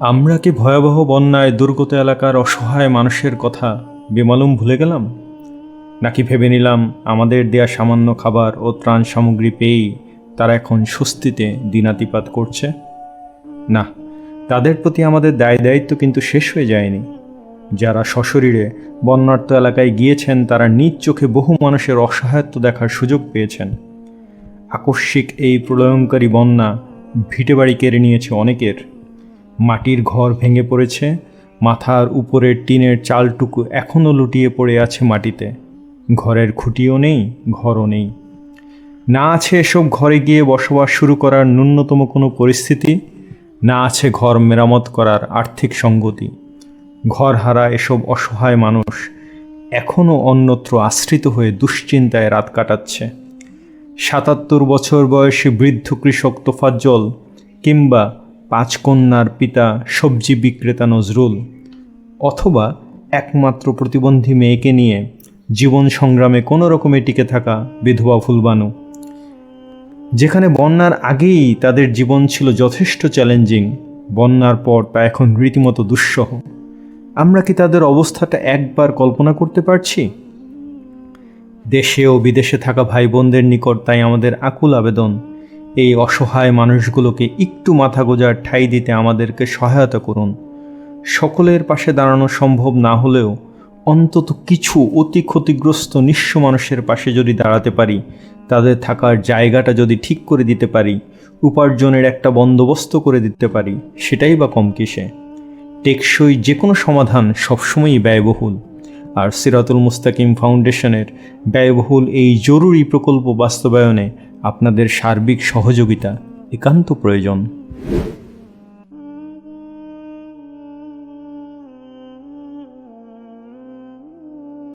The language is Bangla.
আমরা কি ভয়াবহ বন্যায় দুর্গত এলাকার অসহায় মানুষের কথা বেমালুম ভুলে গেলাম? নাকি ভেবে নিলাম আমাদের দেয়া সামান্য খাবার ও ত্রাণ সামগ্রী পেয়েই তারা এখন স্বস্তিতে দিনাতিপাত করছে? না, তাদের প্রতি আমাদের দায় দায়িত্ব কিন্তু শেষ হয়ে যায়নি। যারা সশরীরে বন্যার্ত এলাকায় গিয়েছেন, তারা নিজ চোখে বহু মানুষের অসহায়ত্ব দেখার সুযোগ পেয়েছেন। আকস্মিক এই প্রলয়ঙ্কারী বন্যা ভিটেবাড়ি কেড়ে নিয়েছে অনেকের। মাটির ঘর ভেঙে পড়েছে, মাথার উপরের টিনের চালটুকু এখনও লুটিয়ে পড়ে আছে মাটিতে। ঘরের খুঁটিও নেই, ঘরও নেই। না আছে এসব ঘরে গিয়ে বসবাস শুরু করার ন্যূনতম কোনো পরিস্থিতি, না আছে ঘর মেরামত করার আর্থিক সঙ্গতি। ঘর হারা এসব অসহায় মানুষ এখনও অন্যত্র আশ্রিত হয়ে দুশ্চিন্তায় রাত কাটাচ্ছে। সাতাত্তর বছর বয়সী বৃদ্ধ কৃষক তোফাজ্জল কিংবা পাঁচ কন্যার পিতা সবজি বিক্রেতা নজরুল, অথবা একমাত্র প্রতিবন্ধী মেয়েকে নিয়ে জীবন সংগ্রামে কোনো রকমে টিকে থাকা বিধবা ফুলবানু। যেখানে বন্যার আগেই তাদের জীবন ছিল যথেষ্ট চ্যালেঞ্জিং বন্যার পর তা এখন রীতিমতো দুঃসহ। আমরা কি তাদের অবস্থাটা একবার কল্পনা করতে পারছি? দেশে ও বিদেশে থাকা ভাই বোনদের নিকট তাই আমাদের আকুল আবেদন এই অসহায় মানুষগুলোকে একটু মাথা গোজার ঠাই দিতে আমাদেরকে সহায়তা করুন। সকলের পাশে দাঁড়ানো সম্ভব না হলেও অন্তত কিছু অতি ক্ষতিগ্রস্ত নিঃস্ব মানুষের পাশে যদি দাঁড়াতে পারি, তাদের থাকার জায়গাটা যদি ঠিক করে দিতে পারি, উপার্জনের একটা বন্দোবস্ত করে দিতে পারি, সেটাই বা কম কিসে। টেকসই যে কোনো সমাধান সবসময়ই ব্যয়বহুল। আর সিরাতুল মুস্তাকিম ফাউন্ডেশনের ব্যয়বহুল এই জরুরি প্রকল্প বাস্তবায়নে আপনাদের সার্বিক সহযোগিতা একান্ত প্রয়োজন।